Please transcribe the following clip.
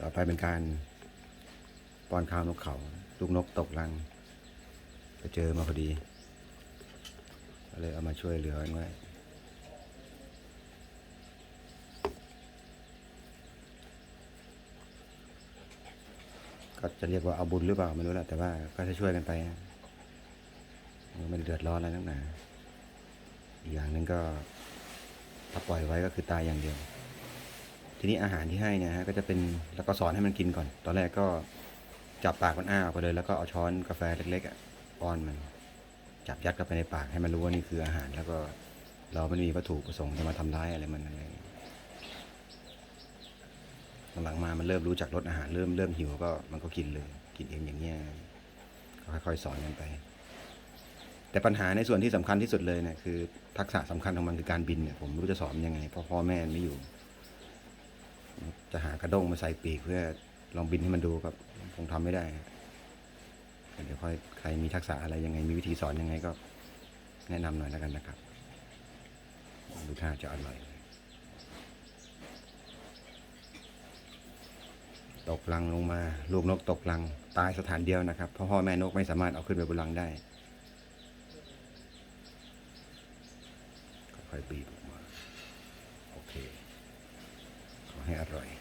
ต่อไปเป็นการป้อนข้าวนกเขาลูกนกตกรังไปเจอมาพอดีก็เลยเอามาช่วยเหลือกันไว้ก็จะเรียกว่าเอาบุญหรือเปล่าไม่รู้แหละแต่ว่าก็จะช่วยกันไปมันไม่เดือดร้อนอะไรนักหนาอีกอย่างหนึ่งก็ถ้าปล่อยไว้ก็คือตายอย่างเดียว ทีนี้อาหารที่ให้เนี่ยฮะก็จะเป็นแล้วก็สอนให้มันกินก่อน ตอนแรกก็จับปากมันอ้าออกไปเลย แล้วก็เอาช้อนกาแฟเล็กๆอะป้อนมัน จับยัดเข้าไปในปากให้มันรู้ว่านี่คืออาหาร แล้วก็เราไม่มีวัตถุประสงค์จะมาทำร้ายอะไรมันอะไรหลังมามันเริ่มรู้จักรสอาหารเริ่มเริ่มหิวก็มันก็กินเลย กินเองอย่างเงี้ยก็ค่อยๆสอนกันไป แต่ปัญหาในส่วนที่สำคัญที่สุดเลยเนี่ยคือ ทักษะสำคัญของมันคือการบินเนี่ยผมรู้จะสอนยังไงเพราะพ่อแม่ไม่อยู่ จะหากระด้งมาใส่ปีกเพื่อลองบินให้มันดูครับคงทำไม่ได้เดี๋ยวค่อยใครมีทักษะอะไรยังไงมีวิธีสอนยังไงก็แนะนำหน่อยแล้วกันนะครับดูท่าจะอร่อยตกลังลงมา ลูกนกตกลังตายสถานเดียวนะครับเพราะพ่อแม่นกไม่สามารถเอาขึ้นไปบนลังได้ค่อยๆบีบออกมาโอเค här.